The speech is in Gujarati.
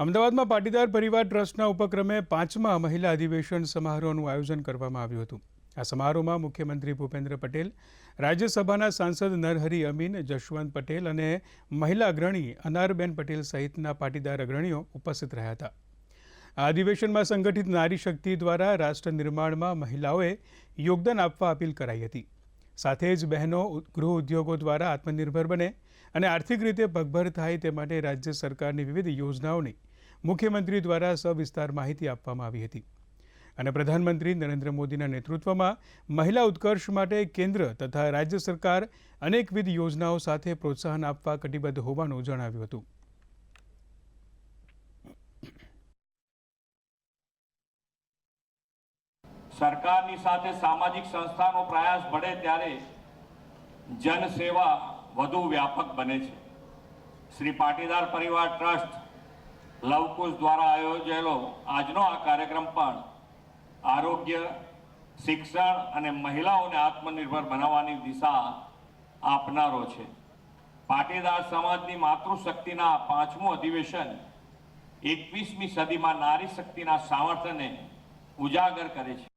અમદાવાદમાં પાટીદાર પરિવાર ટ્રસ્ટના ઉપક્રમે પાંચમા મહિલા અધિવેશન સમારોહનું આયોજન કરવામાં આવ્યું હતું. આ સમારોહમાં મુખ્યમંત્રી ભૂપેન્દ્ર પટેલ, રાજ્યસભાના સાંસદ નરહરી અમીન, જશવંત પટેલ અને મહિલા અગ્રણી અનારબેન પટેલ સહિતના પાટીદાર અગ્રણીઓ ઉપસ્થિત રહ્યા હતા. આ અધિવેશનમાં સંગઠિત નારી શક્તિ દ્વારા રાષ્ટ્ર નિર્માણમાં મહિલાઓએ યોગદાન આપવા અપીલ કરાઈ હતી. સાથે જ બહેનો ગૃહ ઉદ્યોગો દ્વારા આત્મનિર્ભર બને અને આર્થિક રીતે પગભર થાય તે માટે રાજ્ય સરકારની વિવિધ યોજનાઓની મુખ્યમંત્રી દ્વારા સવિસ્તાર માહિતી આપવામાં આવી હતી. અને પ્રધાનમંત્રી નરેન્દ્ર મોદીના નેતૃત્વમાં મહિલા ઉત્કર્ષ માટે કેન્દ્ર તથા રાજ્ય સરકાર અનેકવિધ યોજનાઓ સાથે પ્રોત્સાહન આપવા કટિબદ્ધ હોવાનું જણાવ્યું હતું. સરકારની સાથે સામાજિક સંસ્થાનો પ્રયાસ બળે ત્યારે જનસેવા વધુ વ્યાપક બને છે. શ્રી પાટીદાર પરિવાર ટ્રસ્ટ લવકુશ દ્વારા આયોજેલો આજનો આ કાર્યક્રમ પણ આરોગ્ય, શિક્ષણ અને મહિલાઓને આત્મનિર્ભર બનાવવાની દિશા આપનારો છે. પાટીદાર સમાજની માતૃશક્તિના પાંચમું અધિવેશન એકવીસમી સદીમાં નારી શક્તિના સામર્થ્યને ઉજાગર કરે છે.